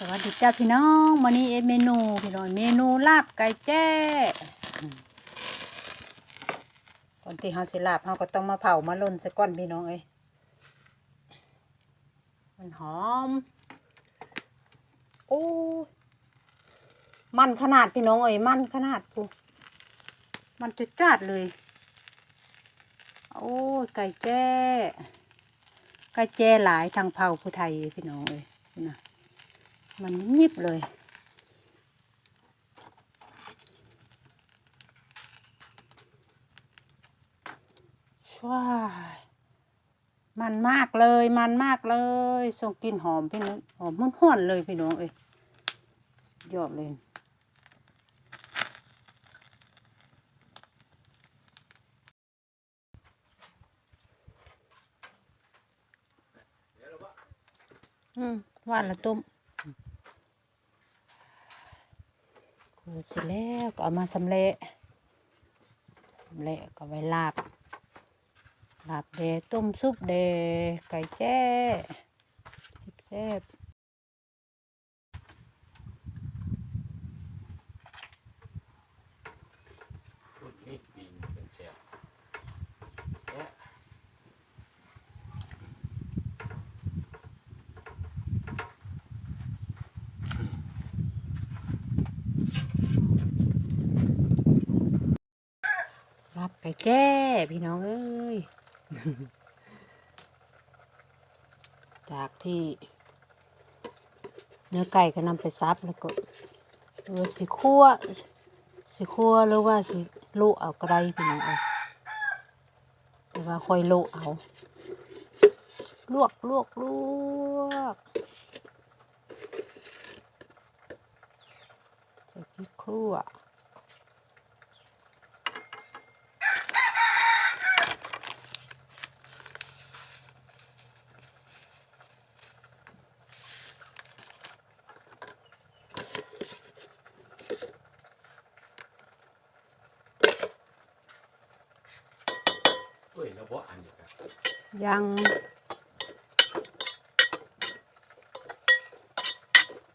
สวัสดีจ้าพี่น้องวันนี้เอเมนูพี่น้องเมนูลาบไก่แจ้ก่อนที่เฮาสิลาบเฮาก็ต้องมาเผามาล่นซะก่อนพี่น้องเอ้ยมันหอมโอ้มันขนาดพี่น้องเอ้ยมันขนาดปูมันจะจัดเลยโอ้ไก่แจ้ไก่แจ้หลายทางเผาผู้ไทยพี่น้องเอ้ยนะ มันยิบเลยช่วยมันมากเลย มันมากเลยส่งกลิ่นหอมพี่น้องหอมมุ่นห้วนเลยพี่น้องเอ้ยยอดเลยอืมหวานละตุ้มขูด เสร็จแล้วก็เอามาสำเร็จสำเร็จก็ไว้ลาบลาบเดต้มซุปเดไก่แจ้สิบแซ่บ รุ่นนี้ปีนเป็นแชร์เนี่ย ลาบไก่แจ้พี่น้องเอ้ย จากที่ เนื้อไก่ก็นำไปซับแล้วก็เออสิคั่วสิคั่วหรือว่าสิลุเอาก็ได้พี่น้องเอ้ยหรือว่าคอยลุเอา ลวกลวกลวกใส่พริกครัว ยแล้วบ่อันนี้ครับยัง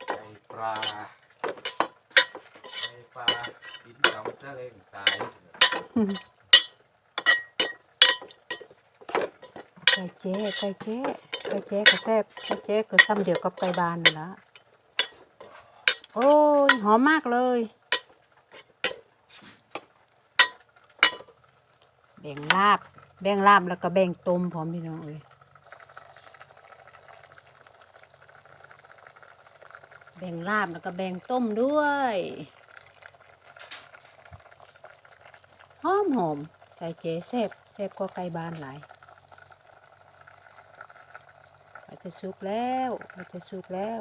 ไก่ปลาไก่ปลากินสองเท่าเร่งตายไก่เจ๊ไก่เจ๊ไก่เจ๊ก็แซ่บไก่เจ๊ก็ซ้ำเดียวกับไก่บานนี่ละโอ้ยหอมมากเลยแบ่งลาบ แบ่งลาบแล้วก็แบ่งต้มพร้อมพี่น้องเอ้ยแบ่งลาบแล้วก็แบ่งต้มด้วยหอมหอมไก่เจ๊แซ่บแซ่บกว่าไก่บานหลายอาจจะสุกแล้วอาจจะสุกแล้ว